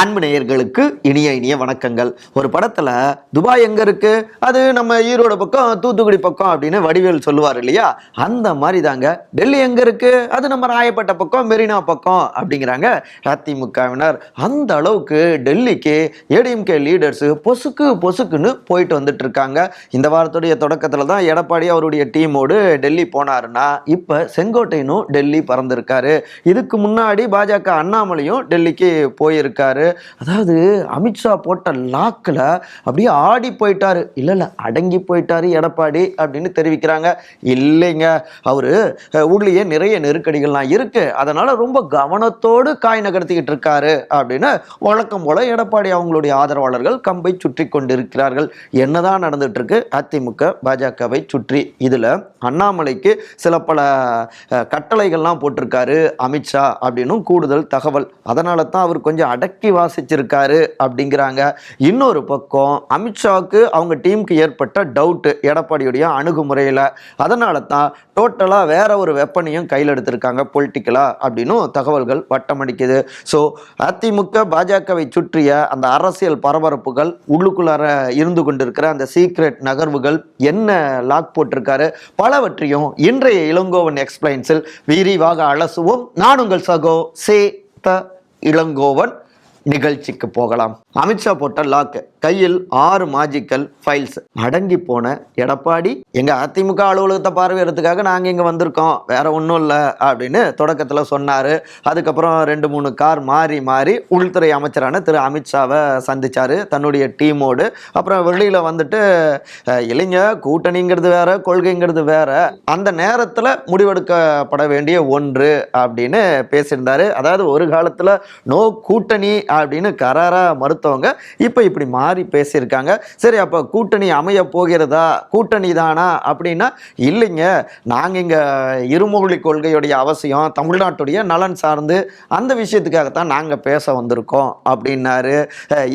அன்பு நேயர்களுக்கு இனிய இனிய வணக்கங்கள். ஒரு படத்தில் துபாய் எங்கே இருக்குது அது நம்ம ஈரோடு பக்கம் தூத்துக்குடி பக்கம் அப்படின்னு வடிவேல் சொல்லுவார் இல்லையா? அந்த மாதிரி தாங்க டெல்லி எங்கே இருக்குது அது நம்ம ராயப்பேட்டை பக்கம் மெரினா பக்கம் அப்படிங்கிறாங்க அதிமுகவினர். அந்த அளவுக்கு டெல்லிக்கு ஏடிஎம்கே லீடர்ஸு பொசுக்கு பொசுக்குன்னு போயிட்டு வந்துட்டு இருக்காங்க. இந்த வாரத்துடைய தொடக்கத்தில் தான் எடப்பாடி அவருடைய டீமோடு டெல்லி போனாருன்னா இப்போ செங்கோட்டையனும் டெல்லி பறந்துருக்காரு. இதுக்கு முன்னாடி பாஜக அண்ணாமலையும் டெல்லிக்கு போயிருக்காரு. அதாவது அமித்ஷா போட்ட லாக்கில் அப்படியே ஆடி போயிட்டாரு. இல்லை இல்லை அடங்கி போயிட்டாரு எடப்பாடி அப்படின்னு தெரிவிக்கிறாங்க. இல்லைங்க அவரு உள்ளேயே நிறைய நெருக்கடிகள்லாம் இருக்கு. அதனால ரொம்ப கவனத்தோடு காய் நகர்த்திக்கிட்டு இருக்காரு அப்படின்னு வழக்கம் போல எடப்பாடி அவங்களுடைய ஆதரவாளர்கள் கம்பை சுற்றி கொண்டிருக்கிறார்கள். என்னதான் நடந்துட்டு இருக்கு அதிமுக பாஜகவை சுற்றி இதுல அண்ணாமலைக்கு சில பல கட்டளைகள்லாம் போட்டிருக்காரு அமித்ஷா அப்படின்னும் கூடுதல் தகவல். அதனால தான் அவர் கொஞ்சம் அடக்கி வாசிச்சிருக்காரு அப்படிங்கிறாங்க. இன்னொரு பக்கம் அமித்ஷாவுக்கு அவங்க டீமுக்கு ஏற்பட்ட டவுட்டு எடப்பாடியுடைய அணுகுமுறையில். அதனால தான் டோட்டலாக வேற ஒரு வெப்பனையும் கையில் எடுத்திருக்காங்க பொலிட்டிக்கலாக அப்படின்னும் தகவல்கள் வட்டமடிக்குது ஸோ அதிமுக பாஜகவை சுற்றிய அந்த அரசியல் பரபரப்புகள் உள்ளுக்குள்ளார இருந்து கொண்டிருக்கிற அந்த சீக்ரெட் நகர்வுகள் என்ன லாக் போட்டிருக்காரு பலவற்றையும் இன்றைய இளங்கோவன் எக்ஸ்பிளைன்ஸில் விரிவாக அலசுவோம். நான் உங்கள் சகோ சே த இளங்கோவன். நிகழ்ச்சிக்கு போகலாம். அமித்ஷா போட்ட லாக்கு. கையில் ஆறு மாஜிக்கல் ஃபைல்ஸ் அடங்கி போன எடப்பாடி எங்க அதிமுக அலுவலகத்தை பார்வையிடறதுக்காக நாங்க இங்க வந்திருக்கோம் வேற ஒன்றும் இல்லை அப்படின்னு தொடக்கத்தில் சொன்னாரு. அதுக்கப்புறம் ரெண்டு மூணு கார் மாறி மாறி உள்துறை அமைச்சரான திரு அமித்ஷாவை சந்திச்சாரு தன்னுடைய டீமோடு. அப்புறம் வெளியில வந்துட்டு அஹ், இல்லைங்க கூட்டணிங்கிறது வேற கொள்கைங்கிறது வேற. அந்த நேரத்தில் முடிவெடுக்கப்பட வேண்டிய ஒன்று அப்படின்னு பேசியிருந்தாரு. அதாவது ஒரு காலத்தில் நோ கூட்டணி அப்படின்னு கராரா மறுத்தவங்க இப்போ இப்படி மாறி பேசியிருக்காங்க. சரி அப்போ கூட்டணி அமைய போகிறதா? கூட்டணி தானா? அப்படின்னா இல்லைங்க. நாங்கள் இங்கே இருமொழி கொள்கையுடைய அவசியம் தமிழ்நாட்டுடைய நலன் சார்ந்து அந்த விஷயத்துக்காகத்தான் நாங்கள் பேச வந்திருக்கோம் அப்படின்னாரு.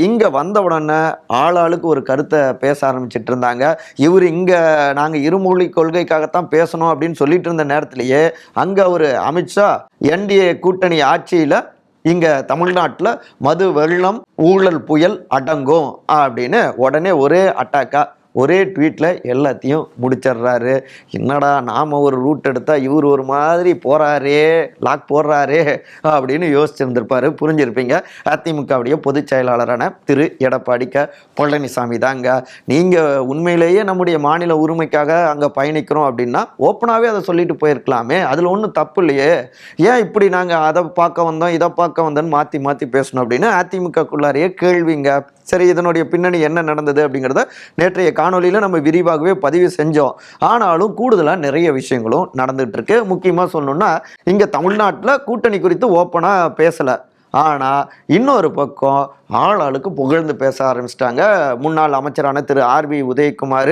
இங்கே வந்த உடனே ஆளாளுக்கு ஒரு கருத்தை பேச ஆரம்பிச்சிட்டு இருந்தாங்க இவர் இங்கே நாங்கள் இருமொழி கொள்கைக்காகத்தான் பேசணும் அப்படின்னு சொல்லிட்டு இருந்த நேரத்திலேயே அங்கே ஒரு அமித்ஷா என்டிஏ கூட்டணி ஆட்சியில் இங்கே தமிழ்நாட்டில் மது வெள்ளம் ஊழல் புயல் அடங்கும் அப்படின்னு உடனே ஒரே அட்டாக்காக ஒரே ட்வீட்டில் எல்லாத்தையும் முடிச்சிடுறாரு. என்னடா நாம் ஒரு ரூட் எடுத்தால் இவர் ஒரு மாதிரி போகிறாரே லாக் போடுறாரே அப்படின்னு யோசிச்சிருந்திருப்பாரு. புரிஞ்சிருப்பீங்க. அதிமுகவுடைய பொதுச் செயலாளரான திரு. எடப்பாடி க. பழனிசாமி தாங்க. நீங்கள் உண்மையிலேயே நம்முடைய மாநில உரிமைக்காக அங்கே பயணிக்கிறோம் அப்படின்னா ஓப்பனாகவே அதை சொல்லிட்டு போயிருக்கலாமே. அதில் ஒன்றும் தப்பு இல்லையே. ஏன் இப்படி நாங்கள் அதை பார்க்க வந்தோம் இதை பார்க்க வந்தோன்னு மாற்றி மாற்றி பேசணும் அப்படின்னு அதிமுகக்குள்ளாரையே கேள்விங்க. சரி இதனுடைய பின்னணி என்ன நடந்தது அப்படிங்கிறத நேற்றைய காணொளியில் நம்ம விரிவாகவே பதிவு செஞ்சோம். ஆனாலும் கூடுதலாக நிறைய விஷயங்களும் நடந்துட்டு இருக்கு. முக்கியமாக சொல்லணும்னா இங்கே தமிழ்நாட்டில் கூட்டணி குறித்து ஓப்பனாக பேசலை. ஆனால் இன்னொரு பக்கம் ஆளாளுக்கு புகழ்ந்து பேச ஆரம்பிச்சிட்டாங்க. முன்னாள் அமைச்சரான திரு. ஆர்பி உதயகுமார்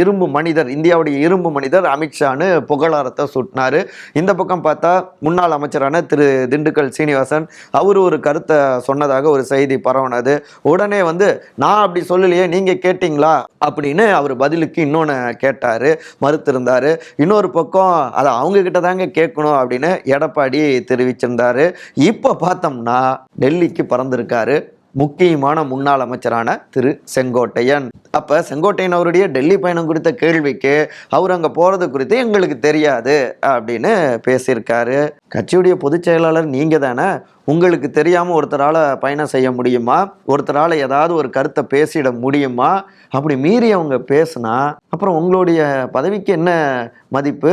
இரும்பு மனிதர் இந்தியாவுடைய இரும்பு மனிதர் அமித்ஷான்னு புகழாரத்தை சுட்டினார். இந்த பக்கம் பார்த்தா முன்னாள் அமைச்சரான திரு. திண்டுக்கல் சீனிவாசன் அவர் ஒரு கருத்தை சொன்னதாக ஒரு செய்தி பரவுனது. உடனே வந்து நான் அப்படி சொல்லலையே நீங்கள் கேட்டிங்களா? அப்படின்னு அவர் பதிலுக்கு இன்னொன்று கேட்டார் மறுத்திருந்தார். இன்னொரு பக்கம் அதை அவங்கக்கிட்ட தாங்க கேட்கணும் அப்படின்னு எடப்பாடி தெரிவிச்சிருந்தாரு. இப்போ பார்த்தோம் பார்த்தோம்னா டெல்லிக்கு பறந்திருக்காரு முக்கியமான முன்னாள் அமைச்சரான திரு செங்கோட்டையன். அப்ப செங்கோட்டையன் அவருடைய டெல்லி பயணம் குறித்த கேள்விக்கு அவர் அங்க போறது குறித்து எங்களுக்கு தெரியாது அப்படின்னு பேசியிருக்காரு. கட்சியுடைய பொதுச் செயலாளர் நீங்க தானே உங்களுக்கு தெரியாம ஒருத்தரால பயணம் செய்ய முடியுமா? ஒருத்தரால ஏதாவது ஒரு கருத்தை பேசிட முடியுமா? அப்படி மீறி அவங்க பேசுனா அப்புறம் உங்களுடைய பதவிக்கு என்ன மதிப்பு?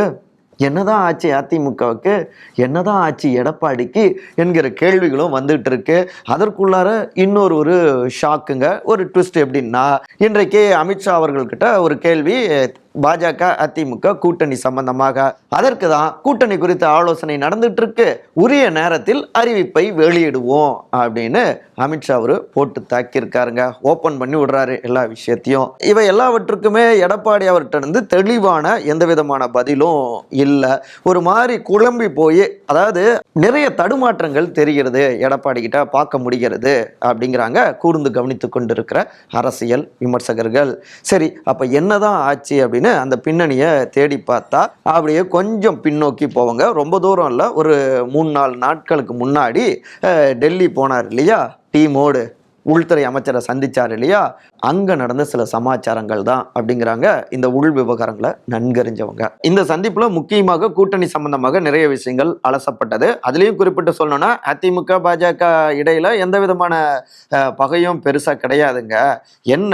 என்னதான் ஆச்சு அதிமுகவுக்கு? என்னதான் ஆச்சு எடப்பாடிக்கு? என்கிற கேள்விகளும் வந்துட்டு இருக்கு. அதற்குள்ளார இன்னொரு ஒரு ஷாக்குங்க ஒரு ட்விஸ்ட் எப்படின்னா இன்றைக்கு அமித்ஷா அவர்கள்கிட்ட ஒரு கேள்வி பாஜக அதிமுக கூட்டணி சம்பந்தமாக. அதற்கு தான் கூட்டணி குறித்த ஆலோசனை நடந்துட்டு இருக்கு உரிய நேரத்தில் அறிவிப்பை வெளியிடுவோம் அப்படின்னு அமித்ஷா அவரு போட்டு தாக்கியிருக்காருங்க. ஓப்பன் பண்ணி விடுறாரு எல்லா விஷயத்தையும். இவை எல்லாவற்றுக்குமே எடப்பாடி அவர்கிட்ட இருந்து தெளிவான எந்த விதமான பதிலும் இல்லை. ஒரு மாதிரி குழம்பி போய் அதாவது நிறைய தடுமாற்றங்கள் தெரிகிறது எடப்பாடி கிட்ட பார்க்க முடிகிறது அப்படிங்கிறாங்க கூர்ந்து கவனித்து கொண்டிருக்கிற அரசியல் விமர்சகர்கள். சரி அப்ப என்னதான் ஆச்சு அப்படின்னு அப்படின்னு அந்த பின்னணியை தேடி பார்த்தா அப்படியே கொஞ்சம் பின்னோக்கி போவாங்க. ரொம்ப தூரம் இல்லை ஒரு மூணு நாலு நாட்களுக்கு முன்னாடி டெல்லி போனார் இல்லையா? டீமோடு உள்துறை அமைச்சரை சந்தித்தார் இல்லையா? அங்கே நடந்த சில சமாச்சாரங்கள் தான் அப்படிங்கிறாங்க இந்த உள் விவகாரங்களை நன்கறிஞ்சவங்க. இந்த சந்திப்பில் முக்கியமாக கூட்டணி சம்பந்தமாக நிறைய விஷயங்கள் அலசப்பட்டது. அதுலேயும் குறிப்பிட்டு சொல்லணும்னா அதிமுக பாஜக இடையில் எந்த விதமான பகையும் பெருசாக கிடையாதுங்க. என்ன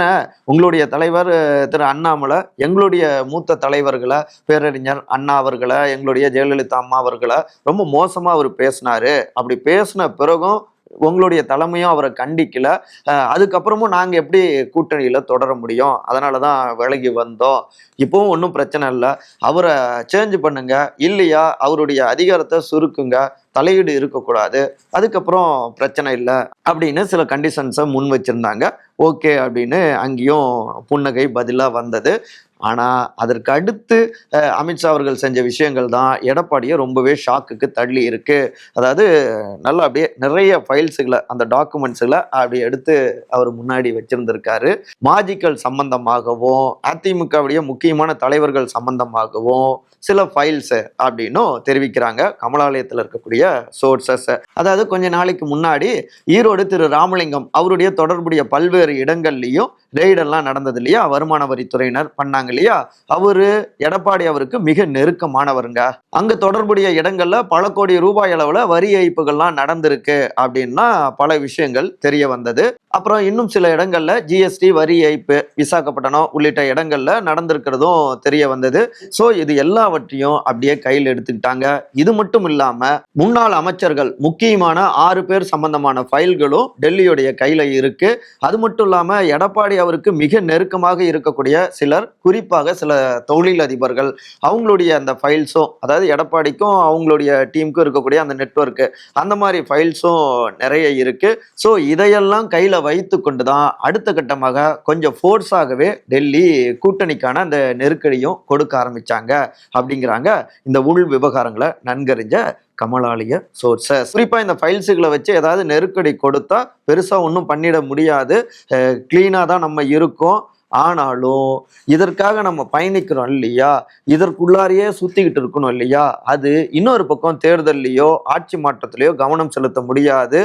உங்களுடைய தலைவர் திரு அண்ணாமலை எங்களுடைய மூத்த தலைவர்களை பேரறிஞர் அண்ணா அவர்களை எங்களுடைய ஜெயலலிதா அம்மா அவர்களை ரொம்ப மோசமாக அவர் பேசினாரு. அப்படி பேசின பிறகும் உங்களுடைய தலைமையும் அவரை கண்டிக்கல. அதுக்கப்புறமும் நாங்கள் எப்படி கூட்டணியில் தொடர முடியும்? அதனால தான் விலகி வந்தோம். இப்போவும் ஒன்றும் பிரச்சனை இல்லை. அவரை சேஞ்ச் பண்ணுங்க. இல்லையா? அவருடைய அதிகாரத்தை சுருக்குங்க. தலையீடு இருக்கக்கூடாது. அதுக்கப்புறம் பிரச்சனை இல்லை. அப்படின்னு சில கண்டிஷன்ஸை முன் வச்சிருந்தாங்க. ஓகே அப்படின்னு அங்கேயும் புன்னகை பதிலாக வந்தது. ஆனால் அதற்கு அடுத்து அமித்ஷா அவர்கள் செஞ்ச விஷயங்கள் தான் எடப்பாடியை ரொம்பவே ஷாக்குக்கு தள்ளி இருக்கு. அதாவது நல்லா அப்படியே நிறைய ஃபைல்ஸுகளை அந்த டாக்குமெண்ட்ஸுகளை அப்படி எடுத்து அவர் முன்னாடி வச்சிருந்திருக்காரு. மாஜிக்கல் சம்பந்தமாகவும் அதிமுகவுடைய முக்கியமான தலைவர்கள் சம்பந்தமாகவும் சில ஃபைல்ஸு அப்படின்னும் தெரிவிக்கிறாங்க. கமலாலயத்தில் இருக்கக்கூடிய சோர்சஸ் அதாவது கொஞ்ச நாளைக்கு முன்னாடி ஈரோடு திரு ராமலிங்கம் அவருடைய தொடர்புடைய பல்வேறு இடங்கள்லையும் ரெய்டெல்லாம் நடந்தது இல்லையா? வருமான வரித்துறையினர் பண்ணாங்க இல்லையா? அவரு எடப்பாடி அவருக்கு மிக நெருக்கமானவருங்க. அங்க தொடர்புடைய இடங்கள்ல பல கோடி ரூபாய் அளவுல வரி ஏய்ப்புகள்லாம் நடந்திருக்கு அப்படின்னா பல விஷயங்கள் தெரிய வந்தது. அப்புறம் இன்னும் சில இடங்கள்ல ஜிஎஸ்டி வரி ஏய்ப்பு விசாகப்பட்டினம் உள்ளிட்ட இடங்கள்ல நடந்திருக்கிறதும் தெரிய வந்தது. ஸோ இது எல்லாவற்றையும் அப்படியே கையில் எடுத்துக்கிட்டாங்க. இது மட்டும் இல்லாம முன்னாள் அமைச்சர்கள் முக்கியமான ஆறு பேர் சம்பந்தமான ஃபைல்களும் டெல்லியுடைய கையில இருக்கு. அது மட்டும் இல்லாம எடப்பாடி அவருக்கு மிக நெருக்கமாக இருக்கக்கூடிய சிலர் குறிப்பாக சில தொழிலதிபர்கள் அவங்களுடைய அந்த ஃபைல்ஸும் அதாவது எடப்பாடிக்கும் அவங்களுடைய டீமுக்கும் இருக்கக்கூடிய அந்த நெட்வொர்க்கு அந்த மாதிரி ஃபைல்ஸும் நிறைய இருக்கு. ஸோ இதையெல்லாம் கையில் வைத்து கொண்டு தான் அடுத்த கட்டமாக கொஞ்சம் ஃபோர்ஸாகவே டெல்லி கூட்டணிக்கான அந்த நெருக்கடியும் கொடுக்க ஆரம்பிச்சாங்க அப்படிங்கிறாங்க இந்த உள் விவகாரங்களை நன்கறிஞ்ச கமலாலய சோர்சஸ் குறிப்பாக இந்த ஃபைல்ஸுகளை வச்சு ஏதாவது நெருக்கடி கொடுத்தா பெருசாக ஒன்றும் பண்ணிட முடியாது. க்ளீனாக தான் நம்ம இருக்கோம். ஆனாலும் இதற்காக நம்ம பயணிக்கிறோம் இல்லையா? இதற்குள்ளாரையே சுத்திக்கிட்டு இருக்கணும் இல்லையா? அது இன்னொரு பக்கம் தேர்தல்லையோ ஆட்சி மாற்றத்திலேயோ கவனம் செலுத்த முடியாது.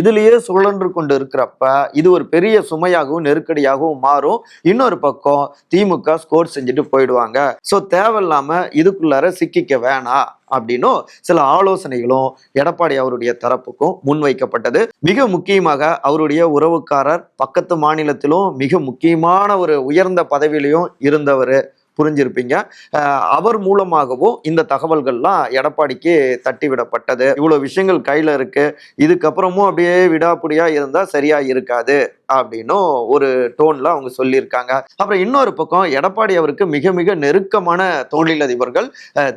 இதுலேயே சுழன்று கொண்டு இருக்கிறப்ப இது ஒரு பெரிய சுமையாகவும் நெருக்கடியாகவும் மாறும். இன்னொரு பக்கம் திமுக ஸ்கோர் செஞ்சுட்டு போயிடுவாங்க. ஸோ தேவையில்லாம இதுக்குள்ளார சிக்கிக்க வேணாம். அப்படின்னும் சில ஆலோசனைகளும் எடப்பாடி அவருடைய தரப்புக்கும் முன்வைக்கப்பட்டது. மிக முக்கியமாக அவருடைய உறவுக்காரர் பக்கத்து மாநிலத்திலும் மிக முக்கியமான ஒரு உயர்ந்த பதவியிலையும் இருந்தவர் புரிஞ்சிருப்பீங்க. அவர் மூலமாகவும் இந்த தகவல்கள்லாம் எடப்பாடிக்கு தட்டி விடப்பட்டது விஷயங்கள் கையில் இருக்கு. இதுக்கப்புறமும் அப்படியே விடாப்பிடியாக இருந்தால் சரியாக இருக்காது. அப்படின்னும் ஒரு டோன்ல அவங்க சொல்லியிருக்காங்க. அப்புறம் இன்னொரு பக்கம் எடப்பாடி அவருக்கு மிக மிக நெருக்கமான தொழிலதிபர்கள்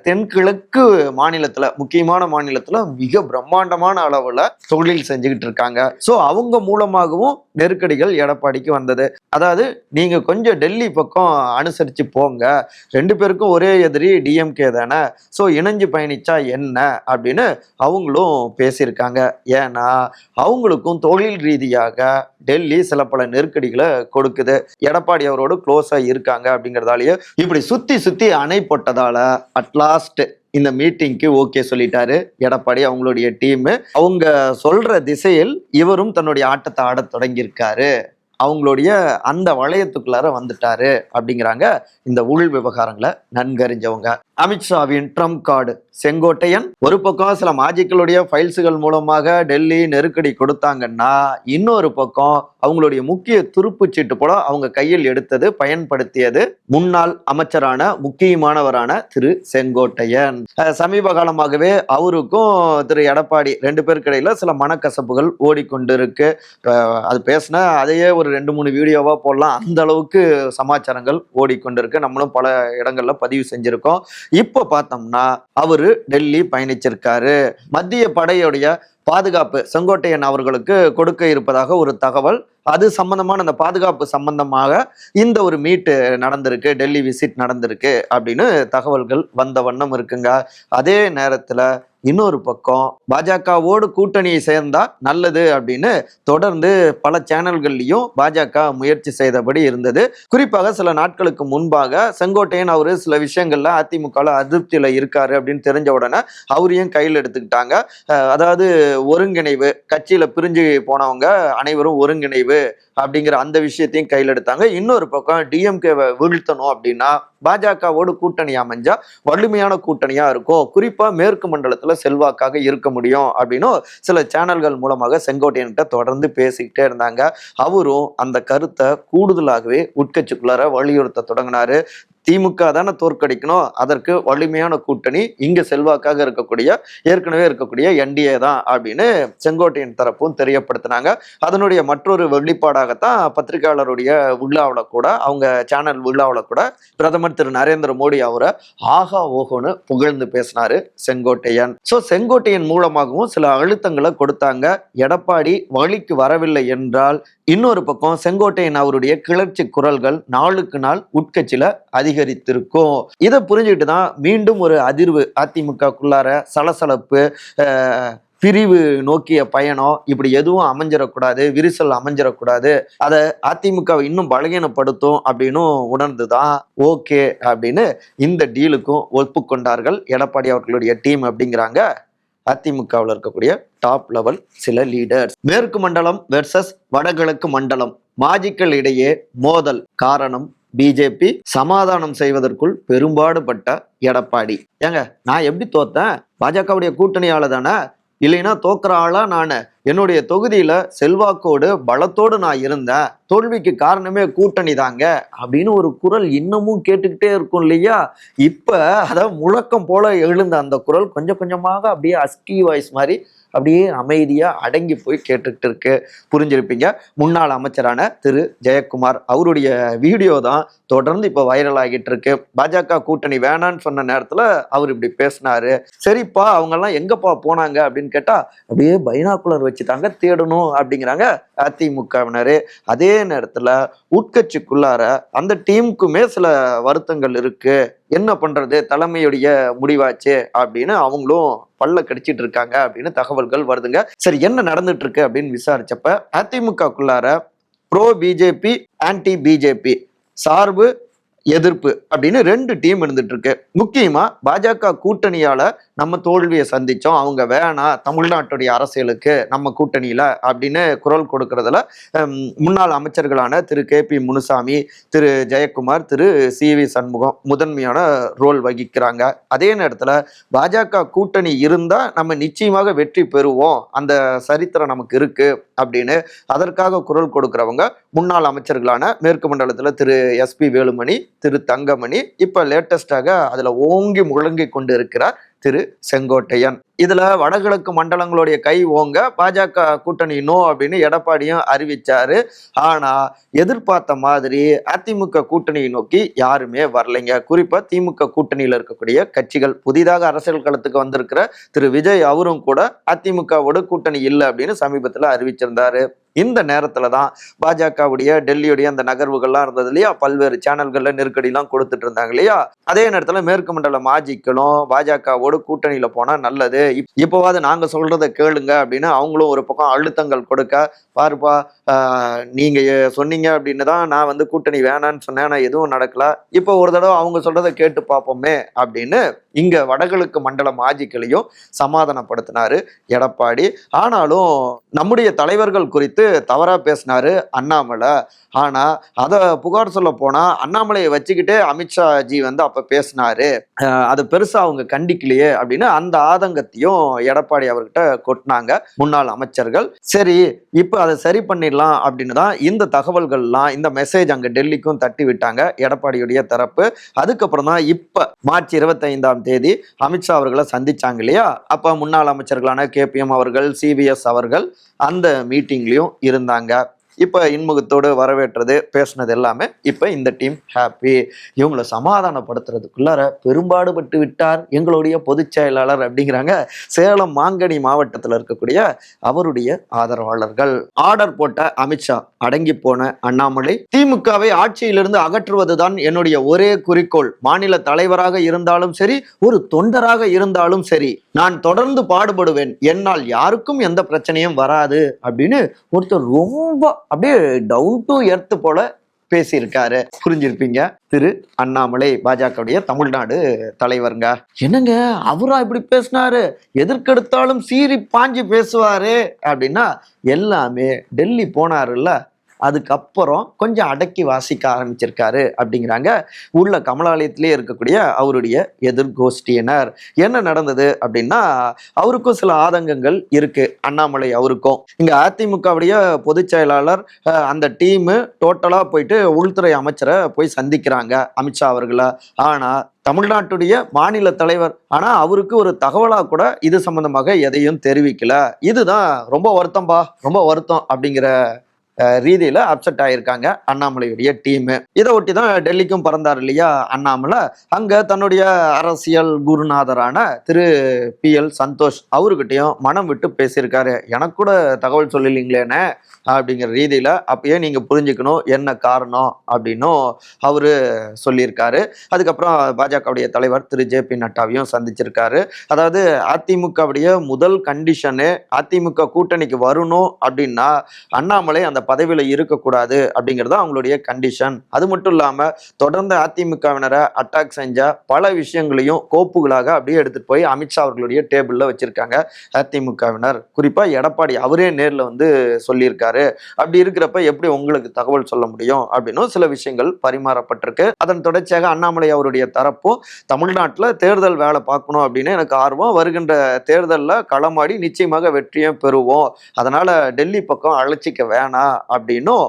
தென்கிழக்கு மாநிலத்துல முக்கியமான மாநிலத்துல மிக பிரம்மாண்டமான அளவுல தொழில் செஞ்சுக்கிட்டு இருக்காங்க. ஸோ அவங்க மூலமாகவும் நெருக்கடிகள் எடப்பாடிக்கு வந்தது. அதாவது நீங்க கொஞ்சம் டெல்லி பக்கம் அனுசரிச்சு போங்க. ரெண்டு பேருக்கும் ஒரே எதிரி டிஎம்கே தானே. ஸோ இணைஞ்சு பயணிச்சா என்ன? அப்படின்னு அவங்களும் பேசியிருக்காங்க. ஏன்னா அவங்களுக்கும் தொழில் ரீதியாக டெல்லி சில பல நெருக்கடிகளை கொடுக்குது. எடப்பாடி அவரோடு க்ளோஸா இருக்காங்க அப்படிங்கிறதாலேயே இப்படி சுத்தி சுத்தி அணை போட்டதால அட்லாஸ்ட் இந்த மீட்டிங்க்கு ஓகே சொல்லிட்டாரு எடப்பாடி அவங்களுடைய டீம் அவங்க சொல்ற திசையில் இவரும் தன்னுடைய ஆட்டத்தை ஆடத் தொடங்கியிருக்காரு. அவங்களுடைய அந்த வளையத்துக்குள்ளார வந்துட்டாரு அப்படிங்கிறாங்க இந்த உள் விவகாரங்களை நன்கறிஞ்சவங்க. அமித்ஷாவின் ட்ரம்ப் கார்டு. செங்கோட்டையன் ஒரு பக்கம் சில மாஜிக்களுடைய ஃபைல்ஸுகள் மூலமாக டெல்லி நெருக்கடி கொடுத்தாங்கன்னா இன்னொரு பக்கம் அவங்களுடைய முக்கிய துருப்பு சீட்டு போல அவங்க கையில் எடுத்தது பயன்படுத்தியது முன்னாள் அமைச்சரான முக்கியமானவரான திரு செங்கோட்டையன். சமீப காலமாகவே அவருக்கும் திரு எடப்பாடி ரெண்டு பேருக்கிடையில சில மனக்கசப்புகள் ஓடிக்கொண்டிருக்கு. அது பேசினா அதையே ஒரு ரெண்டு மூணு வீடியோவா போடலாம். அந்த அளவுக்கு சமாச்சாரங்கள் ஓடிக்கொண்டிருக்கு. நம்மளும் பல இடங்கள்ல பதிவு செஞ்சிருக்கோம். இப்போ பார்த்தோம்னா அவரு டெல்லி பயணிச்சிருக்காரு. மத்திய படையுடைய பாதுகாப்பு செங்கோட்டையன் அவர்களுக்கு கொடுக்க இருப்பதாக ஒரு தகவல். அது சம்பந்தமான அந்த பாதுகாப்பு சம்பந்தமாக இந்த ஒரு மீட்டு நடந்திருக்கு டெல்லி விசிட் நடந்திருக்கு அப்படின்னு தகவல்கள் வந்த வண்ணம் இருக்குங்க. அதே நேரத்தில் இன்னொரு பக்கம் பாஜகவோடு கூட்டணியை சேர்ந்தா நல்லது அப்படின்னு தொடர்ந்து பல சேனல்கள்லையும் பாஜக முயற்சி செய்தபடி இருந்தது. குறிப்பாக சில நாட்களுக்கு முன்பாக செங்கோட்டையன் அவரு சில விஷயங்கள்ல அதிமுகவில் அதிருப்தியில இருக்காரு அப்படின்னு தெரிஞ்ச உடனே அவரையும் கையில் எடுத்துக்கிட்டாங்க. அதாவது ஒருங்கிணைவு கட்சியில பிரிஞ்சு போனவங்க அனைவரும் ஒருங்கிணைவு அப்படிங்கிற அந்த விஷயத்தையும் கையில் எடுத்தாங்க. இன்னொரு பக்கம் டிஎம்கேவை வீழ்த்தணும் அப்படின்னா பாஜகவோடு கூட்டணி அமைஞ்சா வலிமையான கூட்டணியா இருக்கும். குறிப்பா மேற்கு மண்டலத்துல செல்வாக்காக இருக்க முடியும் அப்படின்னு சில சேனல்கள் மூலமாக செங்கோட்டையன்கிட்ட தொடர்ந்து பேசிக்கிட்டே இருந்தாங்க. அவரும் அந்த கருத்தை கூடுதலாகவே உட்கட்சிக்குள்ளார வலியுறுத்த தொடங்கினாரு. திமுக தானே தோற்கடிக்கணும். அதற்கு வலிமையான கூட்டணி இங்க செல்வாக்காக இருக்கக்கூடிய ஏற்கனவே இருக்கக்கூடிய என்டிஏ தான் அப்படின்னு செங்கோட்டையன் தரப்பும் தெரியப்படுத்தினாங்க. அதனுடைய மற்றொரு வெளிப்பாடாகத்தான் பத்திரிகையாளருடைய விழாவில் கூட அவங்க சேனல் விழாவில் கூட பிரதமர் திரு நரேந்திர மோடி அவரை ஆகா ஓஹோன்னு புகழ்ந்து பேசினாரு செங்கோட்டையன். ஸோ செங்கோட்டையன் மூலமாகவும் சில அழுத்தங்களை கொடுத்தாங்க. எடப்பாடி வழிக்கு வரவில்லை என்றால் இன்னொரு பக்கம் செங்கோட்டையன் அவருடைய கிளர்ச்சி குரல்கள் நாளுக்கு நாள் உட்கட்சியில அதிகரித்திருக்கும். இதை புரிஞ்சுக்கிட்டு தான் மீண்டும் ஒரு அதிர்வு அதிமுகக்குள்ளார சலசலப்பு பிரிவு நோக்கிய பயணம் இப்படி எதுவும் அமைஞ்சிடக்கூடாது விரிசல் அமைஞ்சிடக்கூடாது. அதை அதிமுகவை இன்னும் பலகீனப்படுத்தும் அப்படின்னு உணர்ந்து தான் ஓகே அப்படின்னு இந்த டீலுக்கும் ஒப்புக்கொண்டார்கள் எடப்பாடி அவர்களுடைய டீம் அப்படிங்கிறாங்க அதிமுகவில் இருக்கக்கூடிய டாப் லெவல் சில லீடர்ஸ். மேற்கு மண்டலம் வெர்சஸ் வடகிழக்கு மண்டலம் மாஜிக்கள் இடையே மோதல் காரணம் பிஜேபி சமாதானம் செய்வதற்குள் பெரும்பாடுபட்ட எடப்பாடி. ஏங்க நான் எப்படி தோத்தேன்? பாஜகவுடைய கூட்டணியால தானே இல்லைன்னா தோக்குற ஆளா நான்? என்னுடைய தொகுதியில செல்வாக்கோடு பலத்தோடு நான் இருந்தேன். தோல்விக்கு காரணமே கூட்டணி தாங்க அப்படின்னு ஒரு குரல் இன்னமும் கேட்டுக்கிட்டே இருக்கும் இல்லையா? இப்ப அதாவது முழக்கம் போல எழுந்த அந்த குரல் கொஞ்சம் கொஞ்சமாக அப்படியே அஸ்கி வாய்ஸ் மாதிரி அப்படியே அமைதியாக அடங்கி போய் கேட்டுக்கிட்டு இருக்கு. புரிஞ்சிருப்பீங்க. முன்னாள் அமைச்சரான திரு. ஜெயக்குமார் அவருடைய வீடியோ தான் தொடர்ந்து இப்போ வைரல் ஆகிட்டு இருக்கு. பாஜக கூட்டணி வேணான்னு சொன்ன நேரத்தில் அவர் இப்படி பேசினாரு. சரிப்பா அவங்கெல்லாம் எங்கப்பா போனாங்க அப்படின்னு கேட்டால் அப்படியே பைனாக்குலர் வச்சுட்டாங்க தேடணும் அப்படிங்கிறாங்க. அதிமுகவினரு அதே நேரத்துல உட்கட்சிக்குள்ளார அந்த டீமுக்குமே சில வருத்தங்கள் இருக்கு. என்ன பண்றது? தலைமையுடைய முடிவாச்சு அப்படின்னு அவங்களும் பல்ல கடிச்சிட்டு இருக்காங்க அப்படின்னு தகவல்கள் வருதுங்க. சரி என்ன நடந்துட்டு இருக்கு அப்படின்னு விசாரிச்சப்ப அதிமுகக்குள்ளார ப்ரோ பிஜேபி ஆன்டி பிஜேபி சார்பு எதிர்ப்பு அப்படின்னு ரெண்டு டீம் இருந்துட்டு இருக்கு முக்கியமா பாஜக கூட்டணியால நம்ம தோல்வியை சந்திச்சோம். அவங்க வேணாம் தமிழ்நாட்டுடைய அரசியலுக்கு நம்ம கூட்டணியில அப்படின்னு குரல் கொடுக்கறதுல முன்னாள் அமைச்சர்களான திரு. கே. பி. முனுசாமி திரு. ஜெயக்குமார் திரு. சி. வி. சண்முகம் முதன்மையான ரோல் வகிக்கிறாங்க. அதே நேரத்துல பாஜக கூட்டணி இருந்தா நம்ம நிச்சயமாக வெற்றி பெறுவோம். அந்த சரித்திரம் நமக்கு இருக்கு. அப்படின்னு அதற்காக குரல் கொடுக்கிறவங்க முன்னாள் அமைச்சர்களான மேற்கு மண்டலத்தில் திரு எஸ்பி வேலுமணி திரு தங்கமணி இப்போ லேட்டஸ்டாக அதில் ஓங்கி முழங்கி கொண்டு இருக்கிறார் திரு செங்கோட்டையன். இதுல வடகிழக்கு மண்டலங்களுடைய கை ஓங்க பாஜக கூட்டணி நோ அப்படின்னு எடப்பாடியும் அறிவிச்சாரு. ஆனா எதிர்பார்த்த மாதிரி அதிமுக கூட்டணியை நோக்கி யாருமே வரலைங்க. குறிப்பா திமுக கூட்டணியில் இருக்கக்கூடிய கட்சிகள். புதிதாக அரசியல் களத்துக்கு வந்திருக்கிற திரு விஜய் அவரும் கூட அதிமுகவோட கூட்டணி இல்லை அப்படின்னு சமீபத்தில் அறிவிச்சிருந்தாரு. இந்த நேரத்துல தான் பாஜகவுடைய டெல்லியுடைய அந்த நகர்வுகள்லாம் இருந்தது இல்லையா? பல்வேறு சேனல்கள்ல நெருக்கடிலாம் கொடுத்துட்டு இருந்தாங்க இல்லையா? அதே நேரத்துல மேற்கு மண்டல மாஜிக்களும் பாஜகவோடு கூட்டணியில போனா நல்லது. இப்போவாது நாங்க சொல்றத கேளுங்க அப்படின்னு அவங்களும் ஒரு பக்கம் அழுத்தங்கள் கொடுக்க பாருப்பா நீங்கள் நீங்க சொன்னீங்க அப்படின்னு தான் நான் வந்து கூட்டணி வேணான்னு சொன்னேன் எதுவும் நடக்கல. இப்போ ஒரு தடவை அவங்க சொல்றதை கேட்டு பார்ப்போமே அப்படின்னு இங்க வடகிழக்கு மண்டல மாஜிக்களையும் சமாதானப்படுத்தினாரு எடப்பாடி. ஆனாலும் நம்முடைய தலைவர்கள் குறித்து தவறாக பேசினாரு அண்ணாமலை. ஆனால் அதை புகார் சொல்ல போனால் அண்ணாமலையை வச்சுக்கிட்டே அமித்ஷா ஜி வந்து அப்போ பேசினாரு. அதை பெருசாக அவங்க கண்டிக்கலையே அப்படின்னு அந்த ஆதங்கத்தையும் எடப்பாடி அவர்கிட்ட கொட்டினாங்க முன்னாள் அமைச்சர்கள். சரி இப்போ அதை சரி பண்ணிடலாம் அப்படின்னு தான் இந்த தகவல்கள்லாம் இந்த மெசேஜ் அங்கே டெல்லிக்கும் தட்டி விட்டாங்க எடப்பாடியுடைய தரப்பு. அதுக்கப்புறம் தான் இப்போ மார்ச் இருபத்தைந்தாம் தேதி அமித்ஷா அவர்களை சந்திச்சாங்க இல்லையா? அப்போ முன்னாள் அமைச்சர்களான கேபிஎம் அவர்கள் சிவிஎஸ் அவர்கள் அந்த மீட்டிங்லேயும் இருந்தாங்க. இப்போ இன்முகத்தோடு வரவேற்றது பேசுனது எல்லாமே இப்போ இந்த டீம் ஹாப்பி இவங்களை சமாதானப்படுத்துறதுக்குள்ளார பெரும்பாடுபட்டு விட்டார். எங்களுடைய பொதுச் செயலாளர் அப்படிங்கிறாங்க சேலம் மாங்கனி மாவட்டத்தில் இருக்கக்கூடிய அவருடைய ஆதரவாளர்கள். ஆர்டர் போட்ட அமித்ஷா அடங்கி போன அண்ணாமலை திமுகவை ஆட்சியிலிருந்து அகற்றுவதுதான் என்னுடைய ஒரே குறிக்கோள். மாநில தலைவராக இருந்தாலும் சரி ஒரு தொண்டராக இருந்தாலும் சரி நான் தொடர்ந்து பாடுபடுவேன். என்னால் யாருக்கும் எந்த பிரச்சனையும் வராது அப்படின்னு ஒருத்தர் ரொம்ப அப்படியே டவுன் டு எர்த் போல பேசியிருக்காரு. புரிஞ்சிருப்பீங்க. திரு அண்ணாமலை பாஜகவுடைய தமிழ்நாடு தலைவருங்க. என்னங்க அவரா இப்படி பேசினாரு? எதற்கெடுத்தாலும் சீறி பாஞ்சு பேசுவாரு அப்படின்னா எல்லாமே டெல்லி போனாருல்ல. அதுக்கப்புறம் கொஞ்சம் அடக்கி வாசிக்க ஆரம்பிச்சிருக்காரு அப்படிங்கிறாங்க. உள்ள கமலாலயத்திலே இருக்கக்கூடிய அவருடைய எதிர்கோஷ்டியினர் என்ன நடந்தது அப்படின்னா அவருக்கும் சில ஆதங்கங்கள் இருக்கு. அண்ணாமலை அவருக்கும். இங்க அதிமுகவுடைய பொதுச் செயலாளர் அந்த டீமு டோட்டலா போயிட்டு உள்துறை அமைச்சரை போய் சந்திக்கிறாங்க அமித்ஷா அவர்களை. ஆனா தமிழ்நாட்டுடைய மாநில தலைவர் ஆனா அவருக்கு ஒரு தகவலா கூட இது சம்பந்தமாக எதையும் தெரிவிக்கல. இதுதான் ரொம்ப வருத்தம்பா ரொம்ப வருத்தம் அப்படிங்கிற ரீதியில அப்செட் ஆயிருக்காங்க அண்ணாமலையுடைய டீம் இதை ஒட்டி தான் டெல்லிக்கும் பறந்தார் இல்லையா அண்ணாமலை? அங்க தன்னுடைய அரசியல் குருநாதரான திரு பி எல் சந்தோஷ் அவர்கிட்டயும் மனம் விட்டு பேசியிருக்காரு. எனக்கு கூட தகவல் சொல்லலீங்களேனே. அப்படிங்கிற ரீதியில் அப்பயே நீங்கள் புரிஞ்சுக்கணும் என்ன காரணம் அப்படின்னும் அவர் சொல்லியிருக்காரு. அதுக்கப்புறம் பாஜகவுடைய தலைவர் திரு. ஜே. பி. நட்டாவையும் சந்திச்சிருக்காரு. அதாவது அதிமுகவுடைய முதல் கண்டிஷனு அதிமுக கூட்டணிக்கு வரணும் அப்படின்னா அண்ணாமலை அந்த பதவியில் இருக்கக்கூடாது அப்படிங்கிறது அவங்களுடைய கண்டிஷன் அது மட்டும் இல்லாமல் தொடர்ந்து அதிமுகவினரை அட்டாக் செஞ்ச பல விஷயங்களையும் கோப்புகளாக அப்படியே எடுத்துகிட்டு போய் அமித்ஷா அவர்களுடைய டேபிளில் வச்சுருக்காங்க அதிமுகவினர். குறிப்பாக எடப்பாடி அவரே நேரில் வந்து சொல்லியிருக்காரு. அப்படி இருக்கிறப்ப எப்படி உங்களுக்கு தகவல் சொல்ல முடியும் அப்படின்னும் சில விஷயங்கள் பரிமாறப்பட்டிருக்கு. அதன் தொடர்ச்சியாக அண்ணாமலை அவருடைய தரப்பும் தமிழ்நாட்டில் தேர்தல் வேலை பார்க்கணும் அப்படின்னு எனக்கு ஆர்வம். வருகின்ற தேர்தலில் களமாடி நிச்சயமாக வெற்றியும் பெறுவோம். அதனால டெல்லி பக்கம் அழைச்சிக்க வேணாம் அப்படின்னும்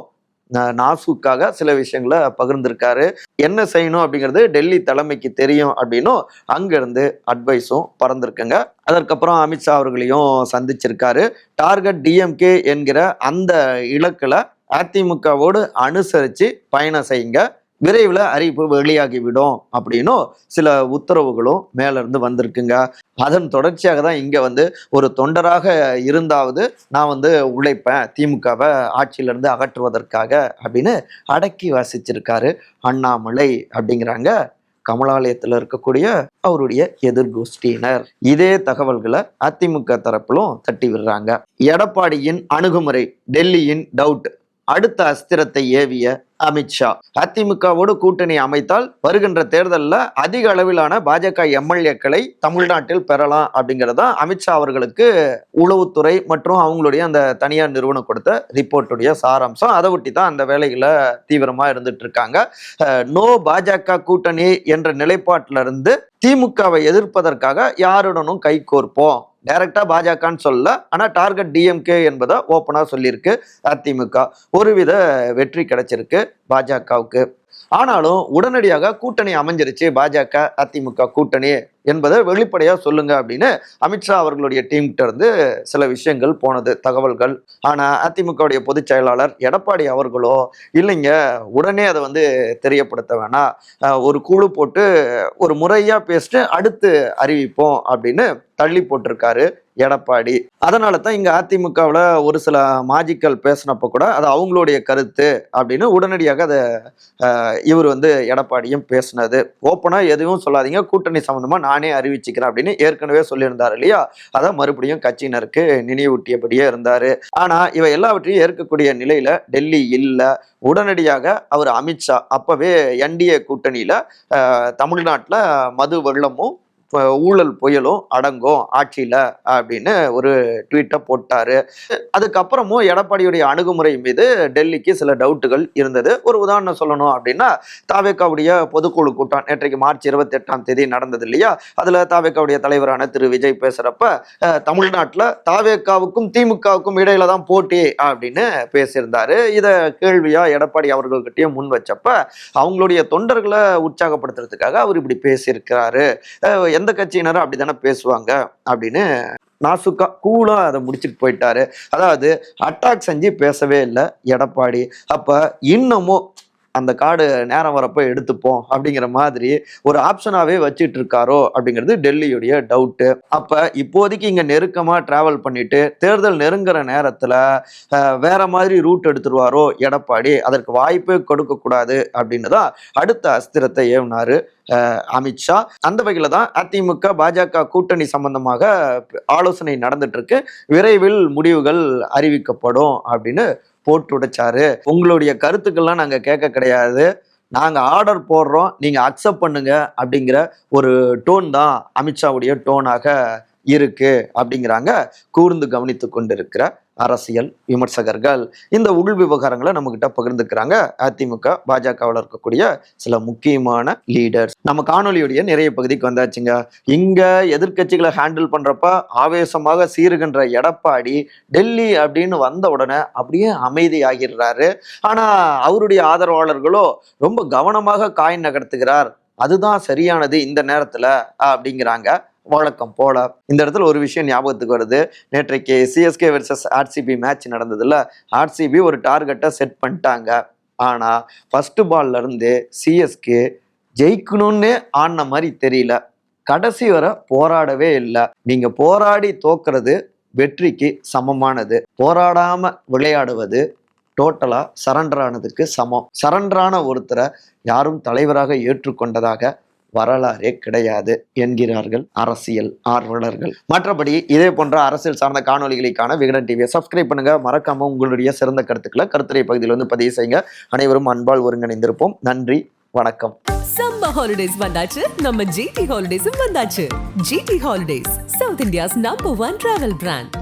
நாசுக்காக சில விஷயங்களை பகிர்ந்திருக்காரு. என்ன செய்யணும் அப்படிங்கிறது டெல்லி தலைமைக்கு தெரியும் அப்படின்னும் அங்கிருந்து அட்வைஸும் பறந்திருக்குங்க. அதற்கப்புறம் அமித்ஷா அவர்களையும் சந்திச்சிருக்காரு. டார்கெட் டிஎம்கே என்கிற அந்த இலக்கில் அதிமுகவோடு அனுசரித்து பயணம் செய்யுங்க. விரைவில் அறிவிப்பு வெளியாகிவிடும் அப்படின்னும் சில உத்தரவுகளும் மேலேருந்து வந்திருக்குங்க. அதன் தொடர்ச்சியாக தான் இங்கே வந்து ஒரு தொண்டராக இருந்தாவது நான் வந்து உழைப்பேன் திமுகவை ஆட்சியிலிருந்து அகற்றுவதற்காக அப்படின்னு அடக்கி வாசிச்சிருக்காரு அண்ணாமலை அப்படிங்கிறாங்க. கமலாலயத்தில் இருக்கக்கூடிய அவருடைய எதிர்கோஷ்டியினர் இதே தகவல்களை அதிமுக தரப்பிலும் தட்டி விடுறாங்க. எடப்பாடியின் அணுகுமுறை டெல்லியின் டவுட் அடுத்த அஸ்திரத்தை ஏவிய அமித்ஷா அதிமுகவோடு கூட்டணி அமைத்தால் வருகின்ற தேர்தலில் அதிக அளவிலான பாஜக எம்எல்ஏக்களை தமிழ்நாட்டில் பெறலாம் அப்படிங்கிறதா அமித்ஷா அவர்களுக்கு உளவுத்துறை மற்றும் அவங்களுடைய அந்த தனியார் நிறுவனம் கொடுத்த ரிப்போர்ட்டுடைய சாராம்சம். அதை ஒட்டி தான் அந்த வேலைகளை தீவிரமா இருந்துட்டு இருக்காங்க. நோ பாஜக கூட்டணி என்ற நிலைப்பாட்டிலிருந்து திமுகவை எதிர்ப்பதற்காக யாருடனும் கைகோர்ப்போம் கோர்ப்போம் டைரக்டா பாஜகன்னு சொல்லல. ஆனா டார்கெட் டிஎம்கே என்பதை ஓப்பனா சொல்லியிருக்கு அதிமுக. ஒருவித வெற்றி கிடைச்சிருக்கு பாஜகவுக்கு. ஆனாலும் உடனடியாக கூட்டணி அமைஞ்சிருச்சு. பாஜக அதிமுக கூட்டணி என்பதை வெளிப்படையா சொல்லுங்க அப்படின்னு அமித்ஷா அவர்களுடைய டீம்கிட்ட இருந்து சில விஷயங்கள் போனது தகவல்கள். ஆனா அதிமுகவுடைய பொதுச் செயலாளர் எடப்பாடி அவர்களோ இல்லைங்க உடனே அதை வந்து தெரியப்படுத்த வேணாம். ஒரு குழு போட்டு ஒரு முறையா பேசிட்டு அடுத்து அறிவிப்போம் அப்படின்னு தள்ளி போட்டிருக்காரு எடப்பாடி. அதனால தான் இங்கே அதிமுகவில் ஒரு சில மாஜிக்கல் பேசினப்போ கூட அது அவங்களுடைய கருத்து அப்படின்னு உடனடியாக அதை இவர் வந்து எடப்பாடியும் பேசினது. ஓப்பனாக எதுவும் சொல்லாதீங்க. கூட்டணி சம்மந்தமாக நானே அறிவிச்சுக்கிறேன் அப்படின்னு ஏற்கனவே சொல்லியிருந்தார் இல்லையா? அதை மறுபடியும் கட்சியினருக்கு நினைவூட்டியபடியே இருந்தார். ஆனால் இவை எல்லாவற்றையும் ஏற்கக்கூடிய நிலையில் டெல்லி இல்லை. உடனடியாக அவர் அமித்ஷா அப்போவே என்டிஏ கூட்டணியில் தமிழ்நாட்டில் மது வெள்ளமும் ஊழல் புயலும் அடங்கும் ஆட்சியில் அப்படின்னு ஒரு ட்வீட்டை போட்டாரு. அதுக்கப்புறமும் எடப்பாடியுடைய அணுகுமுறை மீது டெல்லிக்கு சில டவுட்டுகள் இருந்தது. ஒரு உதாரணம் சொல்லணும் அப்படின்னா தாவேக்காவுடைய பொதுக்குழு கூட்டம் நேற்றைக்கு மார்ச் இருபத்தி எட்டாம் தேதி நடந்தது இல்லையா? அதில் தாவேக்காவுடைய தலைவரான திரு விஜய் பேசுறப்ப தமிழ்நாட்டில் தாவேக்காவுக்கும் திமுகவுக்கும் இடையில தான் போட்டி அப்படின்னு பேசியிருந்தாரு. இதை கேள்வியாக எடப்பாடி அவர்கள்கிட்டயும் முன் வச்சப்ப அவங்களுடைய தொண்டர்களை உற்சாகப்படுத்துறதுக்காக அவர் இப்படி பேசியிருக்கிறாரு. எந்த கட்சியினரும் அப்படித்தானே பேசுவாங்க அப்படின்னு நாசுக்கா கூலா அதை முடிச்சுட்டு போயிட்டாரு. அதாவது அட்டாக் செஞ்சு பேசவே இல்லை எடப்பாடி. அப்ப இன்னமும் அந்த கார்டு நேரம் வரப்போ எடுத்துப்போம் அப்படிங்கிற மாதிரி ஒரு ஆப்ஷனாகவே வச்சுட்டு இருக்காரோ அப்படிங்கிறது டெல்லியுடைய டவுட்டு அப்போ இப்போதைக்கு இங்கே நெருக்கமாக ட்ராவல் பண்ணிட்டு தேர்தல் நெருங்குற நேரத்தில் வேற மாதிரி ரூட் எடுத்துருவாரோ எடப்பாடி அதற்கு வாய்ப்பே கொடுக்கக்கூடாது அப்படின்னு தான் அடுத்த அஸ்திரத்தை ஏவினாரு அமித்ஷா. அந்த வகையில் தான் அதிமுக பாஜக கூட்டணி சம்பந்தமாக ஆலோசனை நடந்துட்டு இருக்கு விரைவில் முடிவுகள் அறிவிக்கப்படும் அப்படின்னு போட்டு உடைச்சாரு உங்களுடைய கருத்துக்கள்லாம் நாங்கள் கேட்க கிடையாது. நாங்கள் ஆர்டர் போடுறோம். நீங்கள் அக்செப்ட் பண்ணுங்க அப்படிங்கிற ஒரு டோன் தான் அமித்ஷாவுடைய டோனாக இருக்கு அப்படிங்கிறாங்க கூர்ந்து கவனித்து கொண்டிருக்கிற அரசியல் விமர்சகர்கள் இந்த உள் விவகாரங்களை நம்மகிட்ட பகிர்ந்துக்கிறாங்க. அதிமுக பாஜகவில் இருக்கக்கூடிய சில முக்கியமான லீடர்ஸ் நம்ம காணொலியுடைய நிறைய பகுதிக்கு வந்தாச்சுங்க. இங்க எதிர்க்கட்சிகளை ஹேண்டில் பண்றப்ப ஆவேசமாக சீருகின்ற எடப்பாடி டெல்லி அப்படின்னு வந்த உடனே அப்படியே அமைதியாகிடுறாரு. ஆனா அவருடைய ஆதரவாளர்களோ ரொம்ப கவனமாக காய் நகர்த்துகிறார். அதுதான் சரியானது இந்த நேரத்துல அப்படிங்கிறாங்க. வழக்கம் போல இந்த இடத்துல ஒரு விஷயம் ஞாபகத்துக்கு வருது. நேற்றைக்கு சிஎஸ்கே வெர்சஸ் ஆர்சிபி மேட்ச் நடந்ததுல ஆர்சிபி ஒரு டார்கெட்டை செட் பண்ணிட்டாங்க. ஆனால் ஃபஸ்ட்டு பால்ல இருந்து சிஎஸ்கே ஜெயிக்கணும்னு ஆடின மாதிரி தெரியல. கடைசி வரை போராடவே இல்லை. நீங்க போராடி தோக்குறது வெற்றிக்கு சமமானது. போராடாம விளையாடுவது டோட்டலாக சரண்டரானதுக்கு சமம். சரண்டரான ஒருத்தரை யாரும் தலைவராக ஏற்றுக்கொண்டதாக வரலாறே கிடையாது என்கிறார்கள் அரசியல் ஆர்வலர்கள். மற்றபடி இதே போன்ற அரசியல் சார்ந்த காணொலிகளுக்கான விகடன் டிவியை சப்ஸ்கிரைப் பண்ணுங்க. மறக்காம உங்களுடைய சிறந்த கருத்துக்களை கருத்துரை பகுதியில் வந்து பதிவு செய்யுங்க. அனைவரும் அன்பால் ஒருங்கிணைந்திருப்போம். நன்றி வணக்கம். சம்ம ஹாலிடேஸ் வந்தாச்சு. நம்ம ஜிடி ஹாலிடேஸும் வந்தாச்சு. GT holidays south India's number one travel brand